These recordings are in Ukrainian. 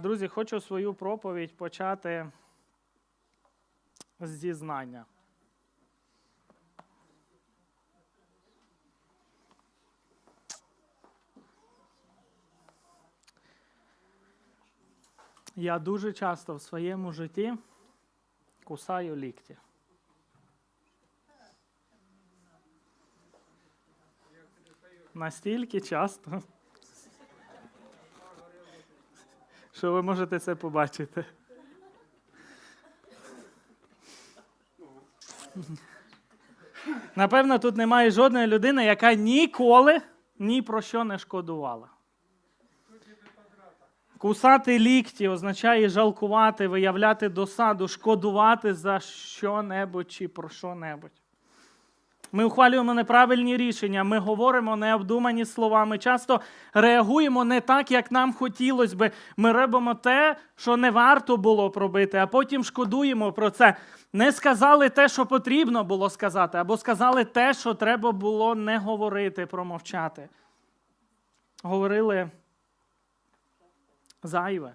Друзі, хочу свою проповідь почати з зізнання. Я дуже часто в своєму житті кусаю лікті. Настільки часто, що ви можете це побачити. Напевно, тут немає жодної людини, яка ніколи ні про що не шкодувала. Кусати лікті означає жалкувати, виявляти досаду, шкодувати за що-небудь чи про що-небудь. Ми ухвалюємо неправильні рішення, ми говоримо необдумані слова, ми часто реагуємо не так, як нам хотілося би. Ми робимо те, що не варто було б робити, а потім шкодуємо про це. Не сказали те, що потрібно було сказати, або сказали те, що треба було не говорити, промовчати. Говорили зайве.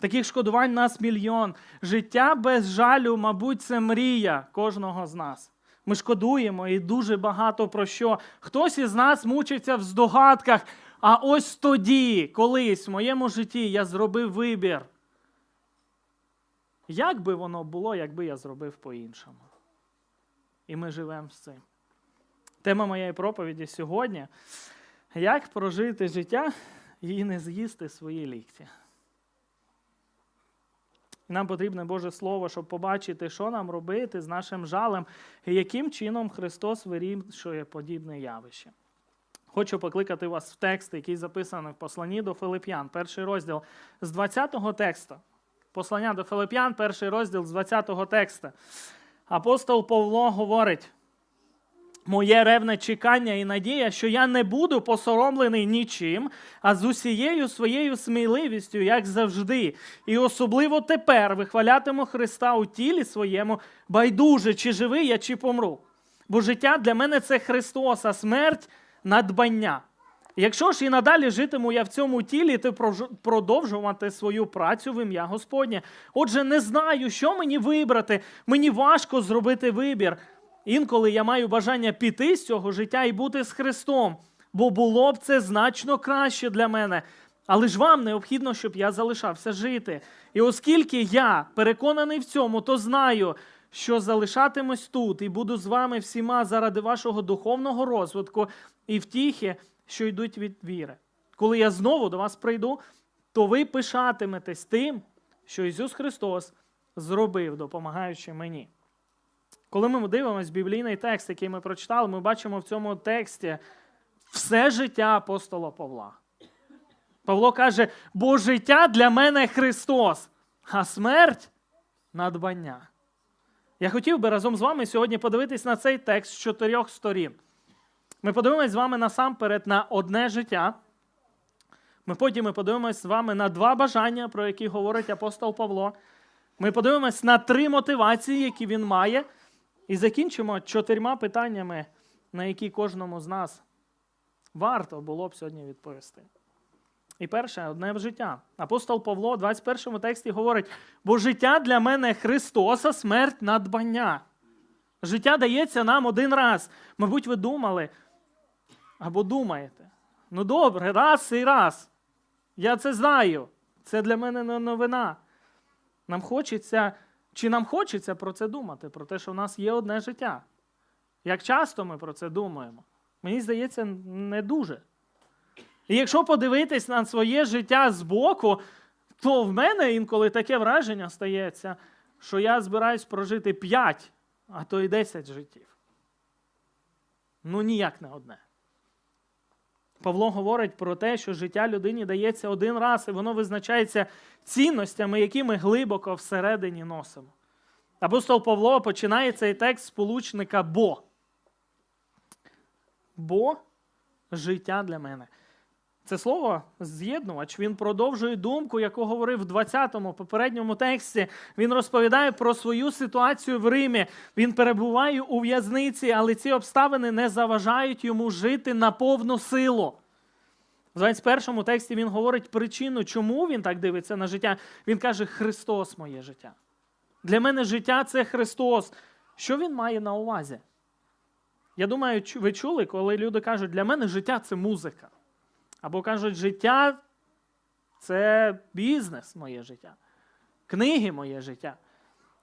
Таких шкодувань нас мільйон. Життя без жалю, мабуть, це мрія кожного з нас. Ми шкодуємо і дуже багато про що. Хтось із нас мучиться в здогадках. А ось тоді, колись в моєму житті я зробив вибір. Як би воно було, якби я зробив по-іншому? І ми живемо з цим. Тема моєї проповіді сьогодні як прожити життя і не з'їсти свої лікті. І Нам потрібне Боже Слово, щоб побачити, що нам робити з нашим жалем і яким чином Христос вирішує подібне явище. Хочу покликати вас в текст, який записаний в посланні до Филип'ян, перший розділ з 20-го тексту. Послання до Филип'ян, перший розділ з 20-го текста. Апостол Павло говорить: Моє ревне чекання і надія, що я не буду посоромлений нічим, а з усією своєю сміливістю, як завжди, і особливо тепер вихвалятиму Христа у тілі своєму, байдуже, чи живий я, чи помру. Бо життя для мене це Христос, а смерть надбання. Якщо ж і надалі житиму я в цьому тілі, то продовжувати свою працю в ім'я Господнє. Отже, не знаю, що мені вибрати. Мені важко зробити вибір. Інколи я маю бажання піти з цього життя і бути з Христом, бо було б це значно краще для мене. Але ж вам необхідно, щоб я залишався жити. І оскільки я переконаний в цьому, то знаю, що залишатимусь тут і буду з вами всіма заради вашого духовного розвитку і втіхи, що йдуть від віри. Коли я знову до вас прийду, то ви пишатиметесь тим, що Ісус Христос зробив, допомагаючи мені. Коли ми дивимося біблійний текст, який ми прочитали, ми бачимо в цьому тексті все життя апостола Павла. Павло каже, бо життя для мене Христос, а смерть надбання. Я хотів би разом з вами сьогодні подивитись на цей текст з чотирьох сторін. Ми подивимось з вами насамперед на одне життя. Ми потім ми подивимось з вами на два бажання, про які говорить апостол Павло. Ми подивимось на три мотивації, які він має. І закінчимо чотирма питаннями, на які кожному з нас варто було б сьогодні відповісти. І перше, одне в життя. Апостол Павло в 21 тексті говорить: бо життя для мене Христос, а смерть надбання. Життя дається нам один раз. Мабуть, ви думали або думаєте. Ну добре, раз і раз. Я це знаю. Це для мене не новина. Нам хочеться чи нам хочеться про це думати, про те, що в нас є одне життя? Як часто ми про це думаємо? Мені здається, не дуже. І якщо подивитись на своє життя збоку, то в мене інколи таке враження стається, що я збираюсь прожити 5, а то й 10 життів. Ну ніяк не одне. Павло говорить про те, що життя людині дається один раз, і воно визначається цінностями, які ми глибоко всередині носимо. Апостол Павло починає цей текст з получника бо. Бо життя для мене. Це слово з'єднувач. Він продовжує думку, яку говорив в 20-му попередньому тексті. Він розповідає про свою ситуацію в Римі. Він перебуває у в'язниці, але ці обставини не заважають йому жити на повну силу. В 21-му тексті він говорить причину, чому він так дивиться на життя. Він каже: Христос моє життя. Для мене життя це Христос. Що він має на увазі? Я думаю, ви чули, коли люди кажуть, для мене життя це музика. Або кажуть, життя це бізнес моє життя, книги моє життя.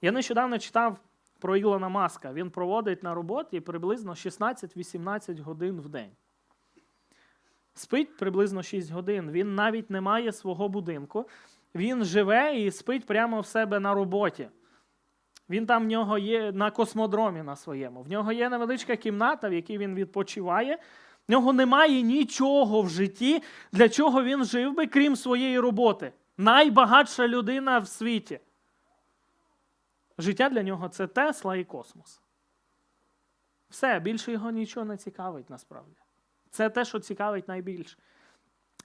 Я нещодавно читав про Ілона Маска. Він проводить на роботі приблизно 16-18 годин в день. Спить приблизно 6 годин. Він навіть не має свого будинку. Він живе і спить прямо в себе на роботі. Він там в нього є на космодромі на своєму. В нього є невеличка кімната, в якій він відпочиває. В нього немає нічого в житті, для чого він жив би, крім своєї роботи. Найбагатша людина в світі. Життя для нього це Тесла і космос. Все, більше його нічого не цікавить насправді. Це те, що цікавить найбільше.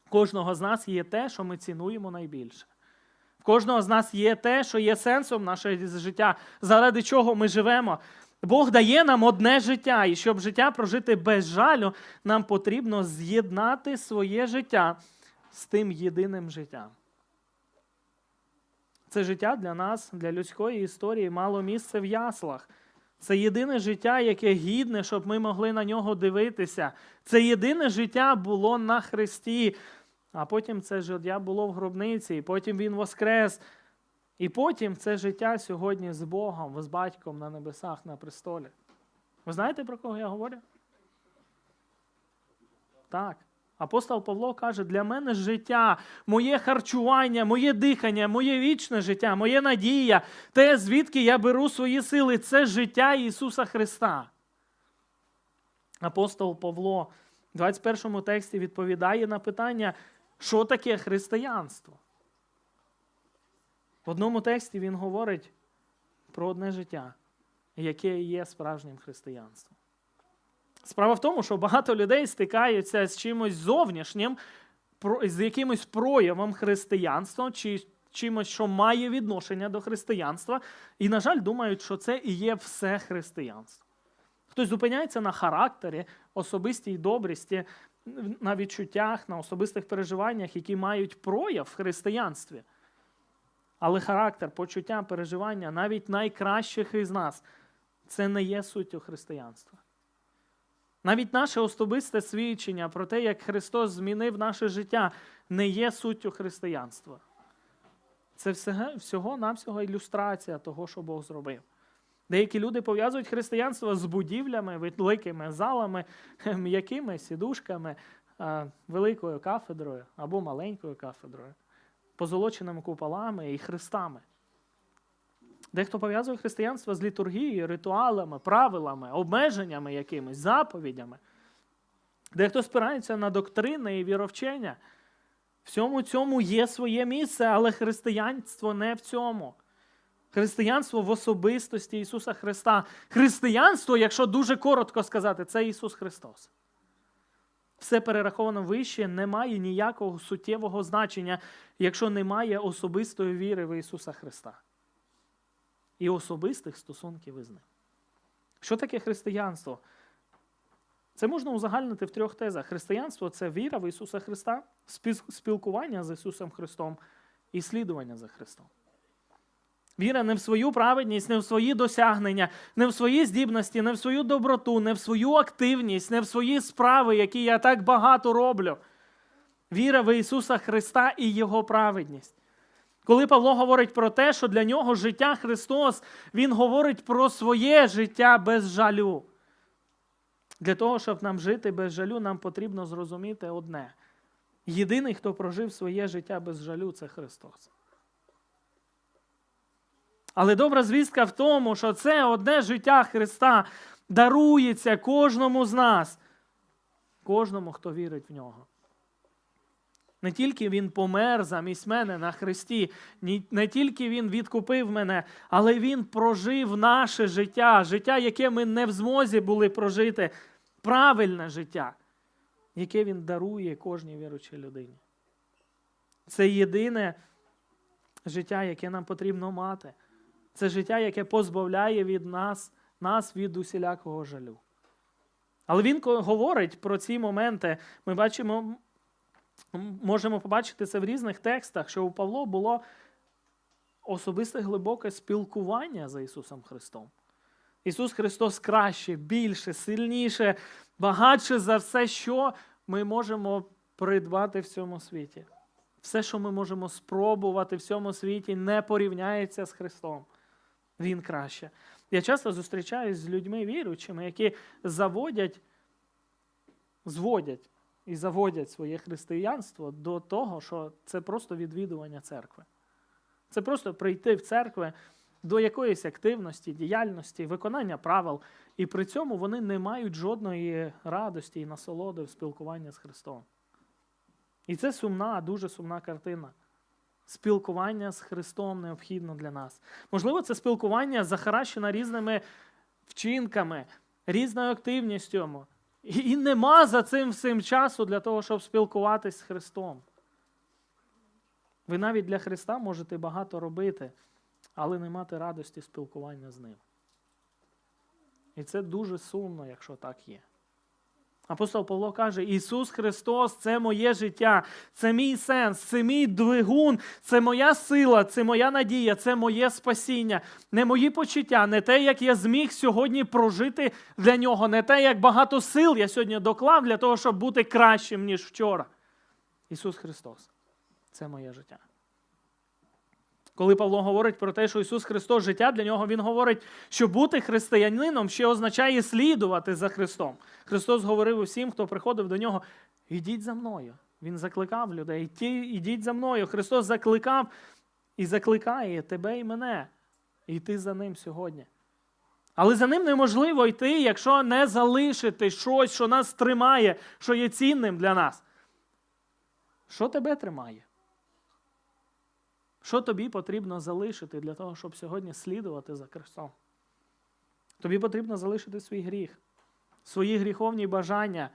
Кожного з нас є те, що ми цінуємо найбільше. В кожного з нас є те, що є сенсом нашого життя, заради чого ми живемо. Бог дає нам одне життя, і щоб життя прожити без жалю, нам потрібно з'єднати своє життя з тим єдиним життям. Це життя для нас, для людської історії, мало місце в яслах. Це єдине життя, яке гідне, щоб ми могли на нього дивитися. Це єдине життя було на Христі, а потім це життя було в гробниці, і потім Він воскрес. І потім це життя сьогодні з Богом, з батьком на небесах, на престолі. Ви знаєте, про кого я говорю? Так. Апостол Павло каже: для мене життя, моє харчування, моє дихання, моє вічне життя, моє надія, те, звідки я беру свої сили, це життя Ісуса Христа. Апостол Павло в 21 тексті відповідає на питання, що таке християнство. В одному тексті він говорить про одне життя, яке є справжнім християнством. Справа в тому, що багато людей стикаються з чимось зовнішнім, з якимось проявом християнства, чи чимось, що має відношення до християнства, і, на жаль, думають, що це і є все християнство. Хтось зупиняється на характері, особистій добрісті, на відчуттях, на особистих переживаннях, які мають прояв в християнстві. Але характер, почуття, переживання навіть найкращих із нас це не є суттю християнства. Навіть наше особисте свідчення про те, як Христос змінив наше життя, не є суттю християнства. Це всього-навсього ілюстрація того, що Бог зробив. Деякі люди пов'язують християнство з будівлями, великими залами, м'якими сідушками, великою кафедрою або маленькою кафедрою, позолоченими куполами і хрестами. Дехто пов'язує християнство з літургією, ритуалами, правилами, обмеженнями якимись, заповідями. Дехто спирається на доктрини і віровчення. Всьому цьому є своє місце, але християнство не в цьому. Християнство в особистості Ісуса Христа. Християнство, якщо дуже коротко сказати, це Ісус Христос. Все перераховано вище, не має ніякого суттєвого значення, якщо немає особистої віри в Ісуса Христа і особистих стосунків із ним. Що таке християнство? Це можна узагальнити в трьох тезах. Християнство це віра в Ісуса Христа, спілкування з Ісусом Христом і слідування за Христом. Віра не в свою праведність, не в свої досягнення, не в свої здібності, не в свою доброту, не в свою активність, не в свої справи, які я так багато роблю. Віра в Ісуса Христа і Його праведність. Коли Павло говорить про те, що для нього життя Христос, він говорить про своє життя без жалю. Для того, щоб нам жити без жалю, нам потрібно зрозуміти одне: єдиний, хто прожив своє життя без жалю, це Христос. Але добра звістка в тому, що це одне життя Христа дарується кожному з нас, кожному, хто вірить в нього. Не тільки Він помер замість мене на Христі, не тільки Він відкупив мене, але Він прожив наше життя, життя, яке ми не в змозі були прожити, правильне життя, яке Він дарує кожній віручій людині. Це єдине життя, яке нам потрібно мати. Це життя, яке позбавляє від нас, нас від усілякого жалю. Але він говорить про ці моменти. Ми бачимо можемо побачити це в різних текстах, що у Павло було особисте глибоке спілкування за Ісусом Христом. Ісус Христос краще, більше, сильніше, багатше за все, що ми можемо придбати в цьому світі. Все, що ми можемо спробувати в цьому світі, не порівняється з Христом. Він краще. Я часто зустрічаюсь з людьми віруючими, які заводять, зводять і заводять своє християнство до того, що це просто відвідування церкви. Це просто прийти в церкви до якоїсь активності, діяльності, виконання правил, і при цьому вони не мають жодної радості і насолоди в спілкуванні з Христом. І це сумна, дуже сумна картина. Спілкування з Христом необхідно для нас. Можливо, це спілкування захаращено різними вчинками, різною активністю. І нема за цим всім часу для того, щоб спілкуватись з Христом. Ви навіть для Христа можете багато робити, але не мати радості спілкування з Ним. І це дуже сумно, якщо так є. Апостол Павло каже: Ісус Христос це моє життя, це мій сенс, це мій двигун, це моя сила, це моя надія, це моє спасіння, не мої почуття, не те, як я зміг сьогодні прожити для нього, не те, як багато сил я сьогодні доклав для того, щоб бути кращим, ніж вчора. Ісус Христос це моє життя. Коли Павло говорить про те, що Ісус Христос життя, для нього Він говорить, що бути християнином ще означає слідувати за Христом. Христос говорив усім, хто приходив до нього: ідіть за мною. Він закликав людей, «Іді- ідіть за мною. Христос закликав і закликає тебе і мене йти за ним сьогодні. Але за ним неможливо йти, якщо не залишити щось, що нас тримає, що є цінним для нас. Що тебе тримає? Що тобі потрібно залишити для того, щоб сьогодні слідувати за Христом? Тобі потрібно залишити свій гріх, свої гріховні бажання.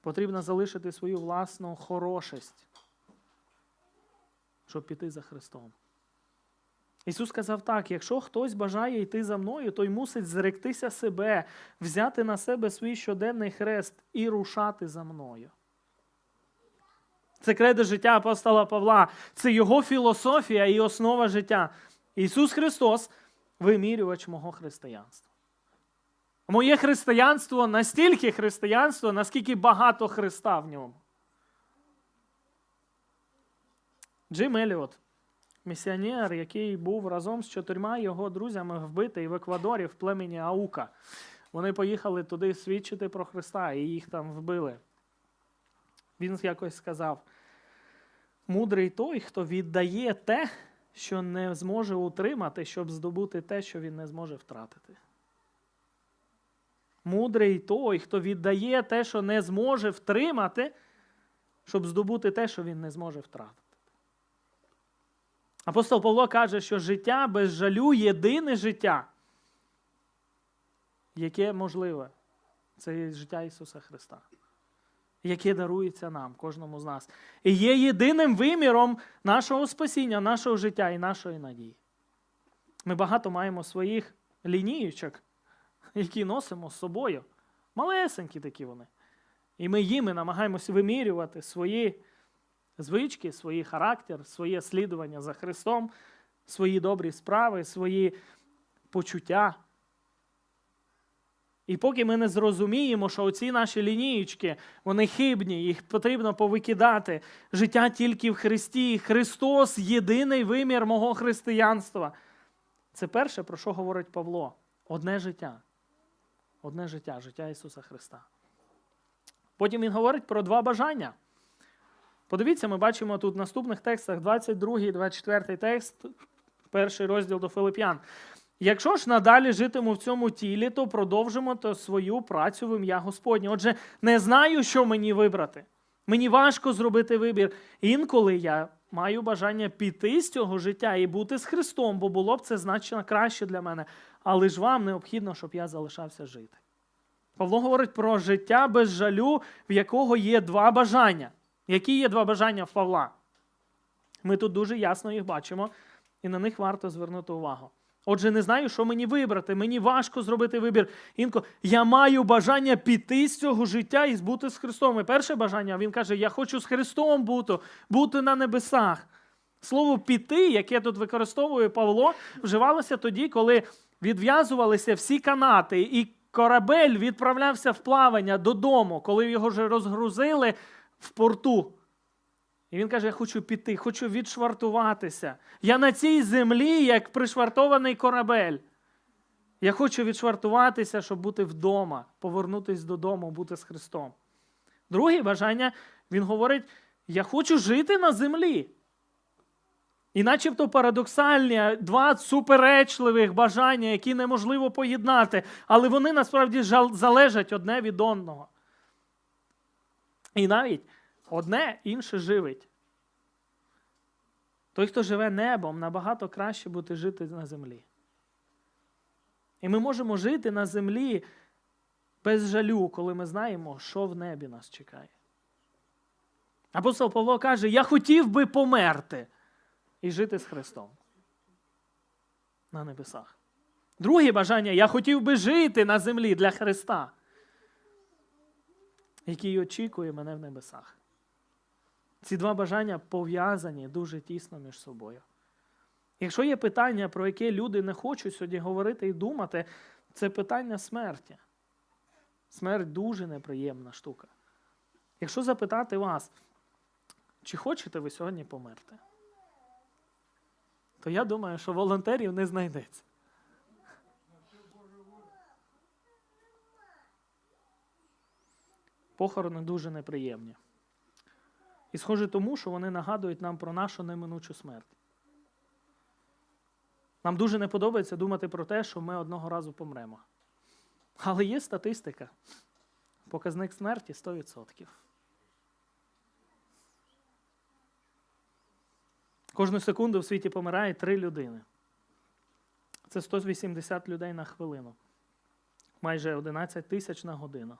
Потрібно залишити свою власну хорошість, щоб піти за Христом. Ісус сказав так: якщо хтось бажає йти за мною, той мусить зректися себе, взяти на себе свій щоденний хрест і рушати за мною. Це кредо життя апостола Павла, це його філософія і основа життя. Ісус Христос вимірювач мого християнства. Моє християнство настільки християнство, наскільки багато Христа в ньому. Джим Еліот, місіонер, який був разом з чотирма його друзями вбитий в Еквадорі в племені Аука. Вони поїхали туди свідчити про Христа, і їх там вбили. Він якось сказав: мудрий той, хто віддає те, що не зможе утримати, щоб здобути те, що він не зможе втратити. Мудрий той, хто віддає те, що не зможе втримати, щоб здобути те, що він не зможе втратити. Апостол Павло каже, що життя без жалю єдине життя, яке можливе. Це життя Ісуса Христа яке дарується нам, кожному з нас. І є єдиним виміром нашого спасіння, нашого життя і нашої надії. Ми багато маємо своїх лініючок, які носимо з собою. Малесенькі такі вони. І ми їми намагаємося вимірювати свої звички, свій характер, своє слідування за Христом, свої добрі справи, свої почуття. І поки ми не зрозуміємо, що оці наші лінієчки, вони хибні, їх потрібно повикидати. Життя тільки в Христі. Христос єдиний вимір мого християнства. Це перше, про що говорить Павло. Одне життя. Одне життя, життя Ісуса Христа. Потім Він говорить про два бажання. Подивіться, ми бачимо тут в наступних текстах 22 і 24 текст, перший розділ до Филип'ян. Якщо ж надалі житиму в цьому тілі, то продовжимо то свою працю в ім'я Господнє. Отже, не знаю, що мені вибрати. Мені важко зробити вибір. Інколи я маю бажання піти з цього життя і бути з Христом, бо було б це значно краще для мене. Але ж вам необхідно, щоб я залишався жити. Павло говорить про життя без жалю, в якого є два бажання. Які є два бажання в Павла? Ми тут дуже ясно їх бачимо, і на них варто звернути увагу. Отже, не знаю, що мені вибрати. Мені важко зробити вибір. Інко, я маю бажання піти з цього життя і бути з Христом. І перше бажання, він каже: Я хочу з Христом бути, бути на небесах. Слово піти, яке тут використовує Павло, вживалося тоді, коли відв'язувалися всі канати, і корабель відправлявся в плавання додому, коли його вже розгрузили в порту. І він каже: Я хочу піти, хочу відшвартуватися. Я на цій землі, як пришвартований корабель. Я хочу відшвартуватися, щоб бути вдома, повернутися додому, бути з Христом. Друге бажання, він говорить: я хочу жити на землі. І начебто парадоксальні два суперечливих бажання, які неможливо поєднати, але вони насправді залежать одне від одного. І навіть одне інше живить. Той, хто живе небом, набагато краще бути жити на землі. І ми можемо жити на землі без жалю, коли ми знаємо, що в небі нас чекає. Апостол Павло каже: Я хотів би померти і жити з Христом на небесах. Друге бажання я хотів би жити на землі для Христа, який очікує мене в небесах. Ці два бажання пов'язані дуже тісно між собою. Якщо є питання, про яке люди не хочуть сьогодні говорити і думати, це питання смерті. Смерть дуже неприємна штука. Якщо запитати вас, чи хочете ви сьогодні померти? то я думаю, що волонтерів не знайдеться. Похорони дуже неприємні. І схоже тому, що вони нагадують нам про нашу неминучу смерть. Нам дуже не подобається думати про те, що ми одного разу помремо. Але є статистика. Показник смерті 100%. Кожну секунду в світі помирає три людини. Це 180 людей на хвилину. Майже 11 тисяч на годину.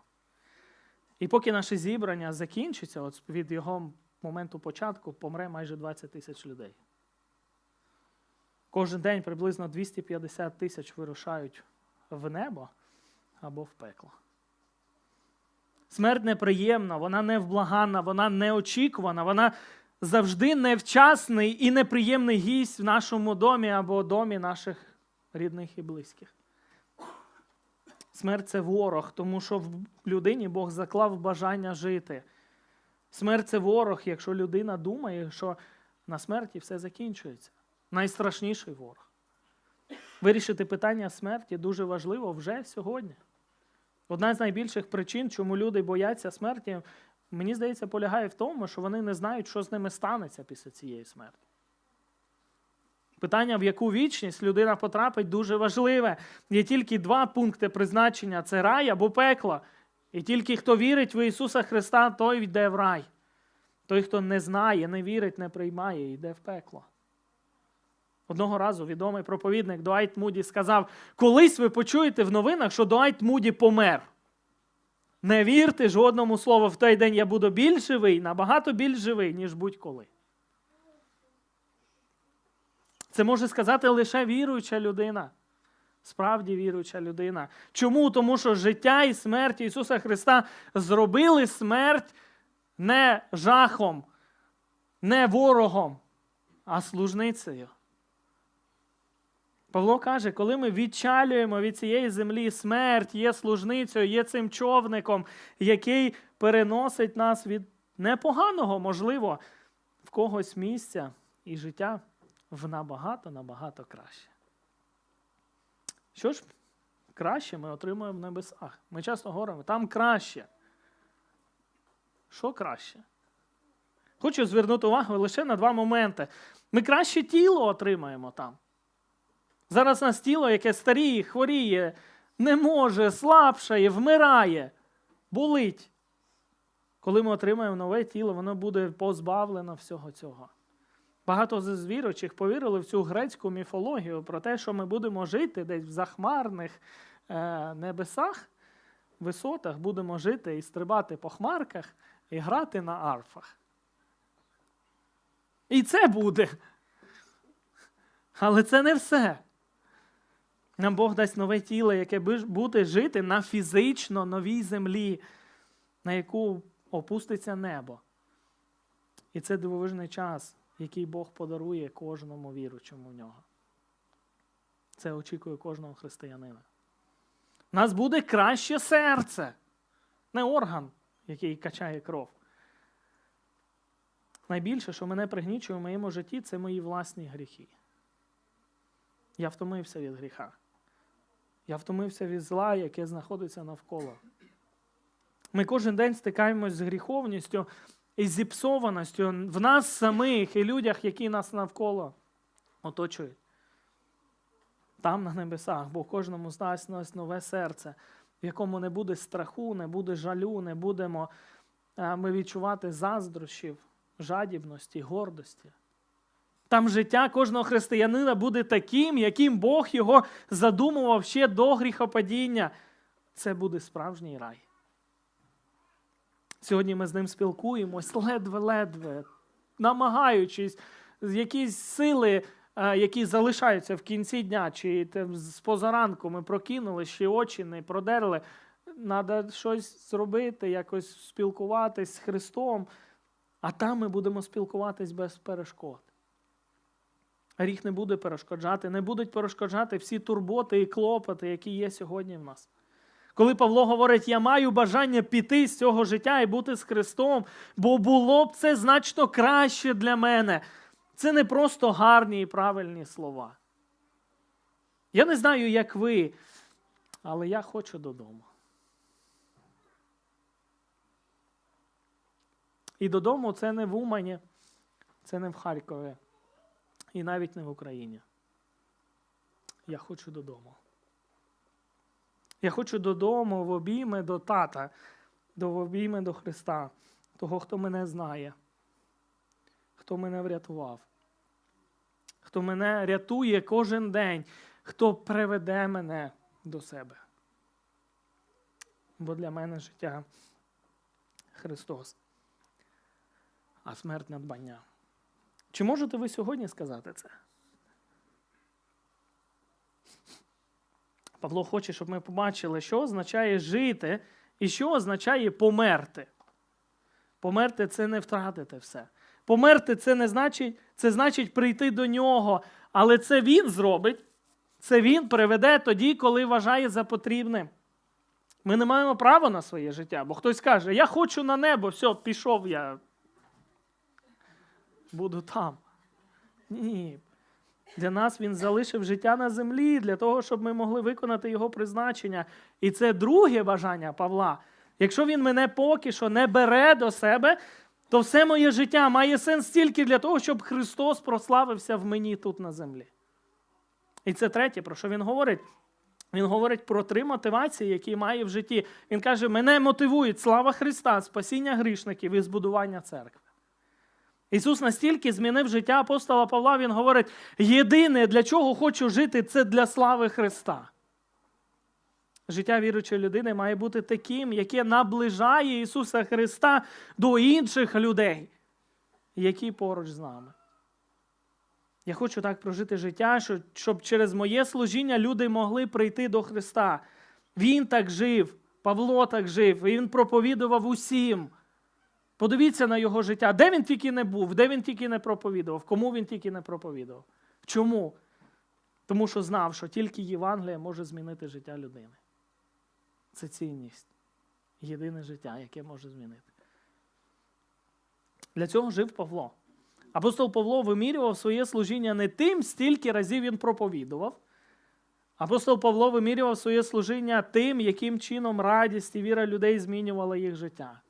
І поки наше зібрання закінчиться, от від його моменту початку помре майже 20 тисяч людей. Кожен день приблизно 250 тисяч вирушають в небо або в пекло. Смерть неприємна, вона невблаганна, вона неочікувана, вона завжди невчасний і неприємний гість в нашому домі або домі наших рідних і близьких. Смерть це ворог, тому що в людині Бог заклав бажання жити. Смерть це ворог, якщо людина думає, що на смерті все закінчується. Найстрашніший ворог. Вирішити питання смерті дуже важливо вже сьогодні. Одна з найбільших причин, чому люди бояться смерті, мені здається, полягає в тому, що вони не знають, що з ними станеться після цієї смерті. Питання, в яку вічність людина потрапить, дуже важливе. Є тільки два пункти призначення: це рай або пекло. І тільки хто вірить в Ісуса Христа, той йде в рай. Той, хто не знає, не вірить, не приймає, йде в пекло. Одного разу відомий проповідник Дуайт Муді сказав: колись ви почуєте в новинах, що Дуайт Муді помер. Не вірте жодному слову, в той день я буду більш живий, набагато більш живий, ніж будь-коли. Це може сказати лише віруюча людина. Справді віруюча людина. Чому? Тому що життя і смерть Ісуса Христа зробили смерть не жахом, не ворогом, а служницею. Павло каже, коли ми відчалюємо від цієї землі смерть, є служницею, є цим човником, який переносить нас від непоганого, можливо, в когось місця і життя в набагато-набагато краще. Що ж краще ми отримуємо в небесах? Ми часто говоримо, там краще. Що краще? Хочу звернути увагу лише на два моменти. Ми краще тіло отримаємо там. Зараз нас тіло, яке старіє, хворіє, не може, слабшає, вмирає, болить. Коли ми отримаємо нове тіло, воно буде позбавлено всього цього. Багато з віруючих повірили в цю грецьку міфологію про те, що ми будемо жити десь в захмарних е, небесах, висотах, будемо жити і стрибати по хмарках і грати на арфах. І це буде. Але це не все. Нам Бог дасть нове тіло, яке буде жити на фізично новій землі, на яку опуститься небо. І це дивовижний час, який Бог подарує кожному віручому в нього. Це очікує кожного християнина. У нас буде краще серце, не орган, який качає кров. Найбільше, що мене пригнічує в моєму житті, це мої власні гріхи. Я втомився від гріха. Я втомився від зла, яке знаходиться навколо. Ми кожен день стикаємось з гріховністю і зіпсованістю в нас самих і людях, які нас навколо оточують. Там, на небесах, бо кожному з нас дасть нове серце, в якому не буде страху, не буде жалю, не будемо е, ми відчувати заздрощів, жадібності, гордості. Там життя кожного християнина буде таким, яким Бог його задумував ще до гріхопадіння. Це буде справжній рай. Сьогодні ми з ним спілкуємось ледве-ледве, намагаючись якісь сили, е, які залишаються в кінці дня, чи з позаранку ми прокинули, ще очі не продерли. Треба щось зробити, якось спілкуватись з Христом, а там ми будемо спілкуватись без перешкод. Гріх не буде перешкоджати, не будуть перешкоджати всі турботи і клопоти, які є сьогодні в нас. Коли Павло говорить, я маю бажання піти з цього життя і бути з Христом, бо було б це значно краще для мене. Це не просто гарні і правильні слова. Я не знаю, як ви, але я хочу додому. І додому це не в Умані, це не в Харкові, і навіть не в Україні. Я хочу додому. Я хочу додому в обійми до тата, до обійми до Христа, того, хто мене знає, хто мене врятував, хто мене рятує кожен день, хто приведе мене до себе. Бо для мене життя Христос, а смерть надбання. Чи можете ви сьогодні сказати це? Павло хоче, щоб ми побачили, що означає жити і що означає померти. Померти це не втратити все. Померти це не значить, це значить прийти до нього. Але це він зробить, це він приведе тоді, коли вважає за потрібне. Ми не маємо права на своє життя, бо хтось каже, я хочу на небо, все, пішов я. Буду там. Ні. Для нас він залишив життя на землі, для того, щоб ми могли виконати його призначення. І це друге бажання Павла. Якщо він мене поки що не бере до себе, то все моє життя має сенс тільки для того, щоб Христос прославився в мені тут на землі. І це третє, про що він говорить. Він говорить про три мотивації, які має в житті. Він каже: мене мотивують слава Христа, спасіння грішників і збудування церкви. Ісус настільки змінив життя апостола Павла, Він говорить: єдине, для чого хочу жити, це для слави Христа. Життя віруючої людини має бути таким, яке наближає Ісуса Христа до інших людей, які поруч з нами. Я хочу так прожити життя, щоб через моє служіння люди могли прийти до Христа. Він так жив, Павло так жив, і він проповідував усім. Подивіться на його життя, де він тільки не був, де він тільки не проповідував, кому він тільки не проповідував. Чому? Тому що знав, що тільки Євангелія може змінити життя людини. Це цінність. Єдине життя, яке може змінити. Для цього жив Павло. Апостол Павло вимірював своє служіння не тим, стільки разів він проповідував. Апостол Павло вимірював своє служіння тим, яким чином радість і віра людей змінювала їх життя.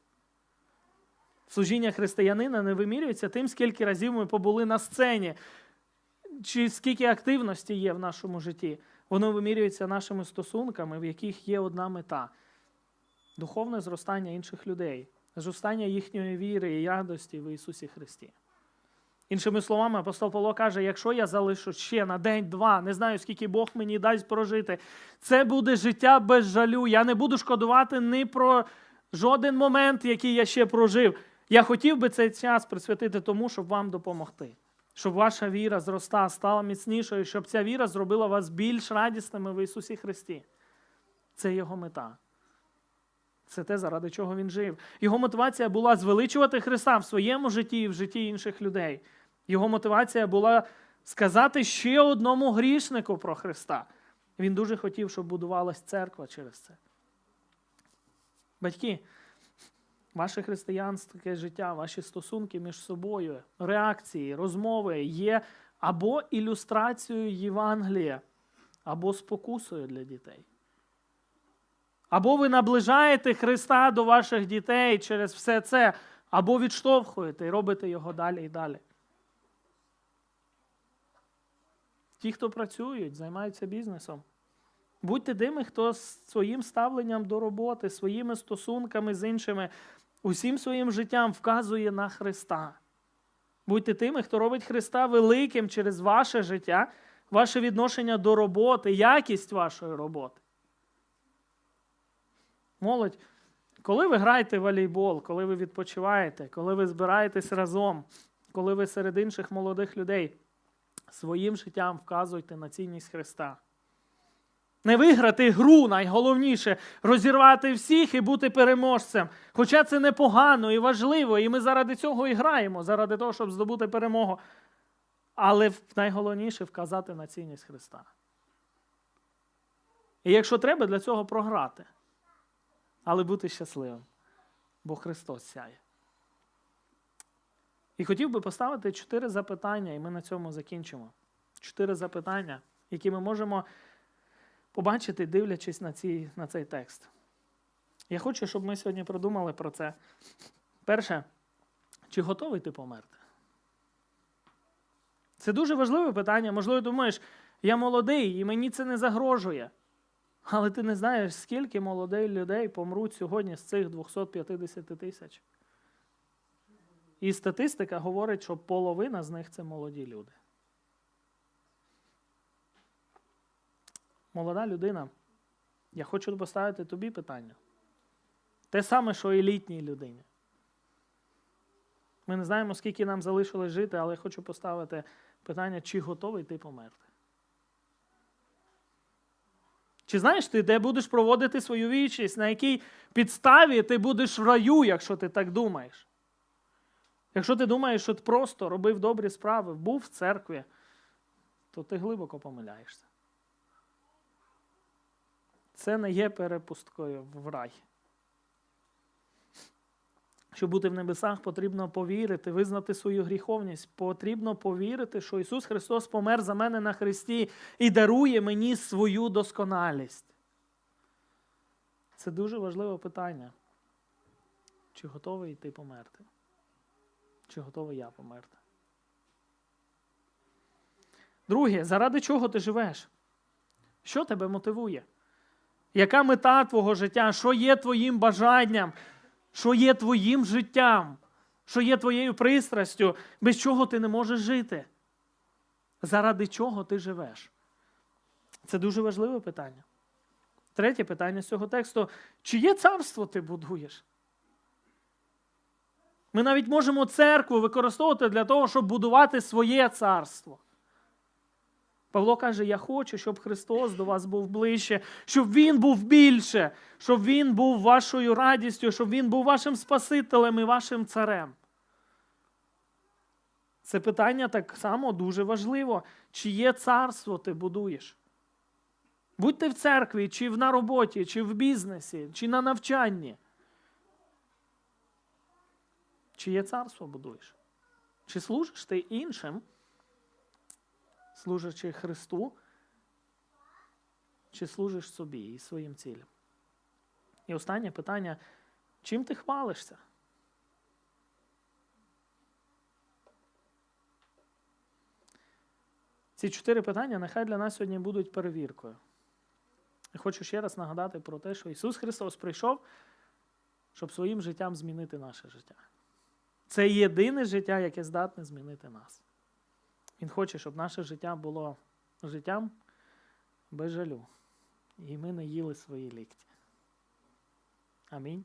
Служіння християнина не вимірюється тим, скільки разів ми побули на сцені, чи скільки активності є в нашому житті. Воно вимірюється нашими стосунками, в яких є одна мета духовне зростання інших людей, зростання їхньої віри і радості в Ісусі Христі. Іншими словами, апостол Павло каже: якщо я залишу ще на день-два, не знаю, скільки Бог мені дасть прожити, це буде життя без жалю. Я не буду шкодувати ні про жоден момент, який я ще прожив. Я хотів би цей час присвятити тому, щоб вам допомогти. щоб ваша віра зроста, стала міцнішою, щоб ця віра зробила вас більш радісними в Ісусі Христі. Це його мета. Це те, заради чого він жив. Його мотивація була звеличувати Христа в своєму житті і в житті інших людей. Його мотивація була сказати ще одному грішнику про Христа. Він дуже хотів, щоб будувалась церква через це. Батьки, ваше християнське життя, ваші стосунки між собою, реакції, розмови є або ілюстрацією Євангелія, або спокусою для дітей. Або ви наближаєте Христа до ваших дітей через все це, або відштовхуєте і робите його далі і далі. Ті, хто працюють, займаються бізнесом. Будьте тими, хто з своїм ставленням до роботи, своїми стосунками з іншими, усім своїм життям вказує на Христа. Будьте тими, хто робить Христа великим через ваше життя, ваше відношення до роботи, якість вашої роботи. Молодь, коли ви граєте волейбол, коли ви відпочиваєте, коли ви збираєтесь разом, коли ви серед інших молодих людей, своїм життям вказуйте на цінність Христа. Не виграти гру, найголовніше розірвати всіх і бути переможцем. Хоча це непогано і важливо, і ми заради цього і граємо, заради того, щоб здобути перемогу. Але найголовніше вказати на цінність Христа. І якщо треба, для цього програти. Але бути щасливим, бо Христос сяє. І хотів би поставити чотири запитання, і ми на цьому закінчимо. Чотири запитання, які ми можемо побачити, дивлячись на, ці, на цей текст. Я хочу, щоб ми сьогодні продумали про це. Перше, чи готовий ти померти? Це дуже важливе питання. Можливо, думаєш, я молодий і мені це не загрожує. Але ти не знаєш, скільки молодих людей помруть сьогодні з цих 250 тисяч. І статистика говорить, що половина з них це молоді люди. Молода людина, я хочу поставити тобі питання. Те саме, що і літній людині. Ми не знаємо, скільки нам залишилось жити, але я хочу поставити питання, чи готовий ти померти. Чи знаєш ти, де будеш проводити свою вічність, на якій підставі ти будеш в раю, якщо ти так думаєш? Якщо ти думаєш, що ти просто робив добрі справи, був в церкві, то ти глибоко помиляєшся. Це не є перепусткою в рай. Щоб бути в небесах, потрібно повірити, визнати свою гріховність. Потрібно повірити, що Ісус Христос помер за мене на Христі і дарує мені свою досконалість. Це дуже важливе питання. Чи готовий ти померти? Чи готовий я померти? Друге, заради чого ти живеш? Що тебе мотивує? Яка мета твого життя? Що є твоїм бажанням? Що є твоїм життям? Що є твоєю пристрастю, без чого ти не можеш жити? Заради чого ти живеш? Це дуже важливе питання. Третє питання з цього тексту: чиє царство ти будуєш? Ми навіть можемо церкву використовувати для того, щоб будувати своє царство. Павло каже: Я хочу, щоб Христос до вас був ближче, щоб Він був більше, щоб Він був вашою радістю, щоб Він був вашим Спасителем і вашим царем. Це питання так само дуже важливо. Чиє царство ти будуєш? Будь ти в церкві, чи на роботі, чи в бізнесі, чи на навчанні. Чиє царство будуєш? Чи служиш ти іншим? Служачи Христу, чи служиш собі і своїм цілям? І останнє питання: чим ти хвалишся? Ці чотири питання нехай для нас сьогодні будуть перевіркою. Я хочу ще раз нагадати про те, що Ісус Христос прийшов, щоб своїм життям змінити наше життя. Це єдине життя, яке здатне змінити нас. Він хоче, щоб наше життя було життям без жалю. І ми не їли свої лікті. Амінь.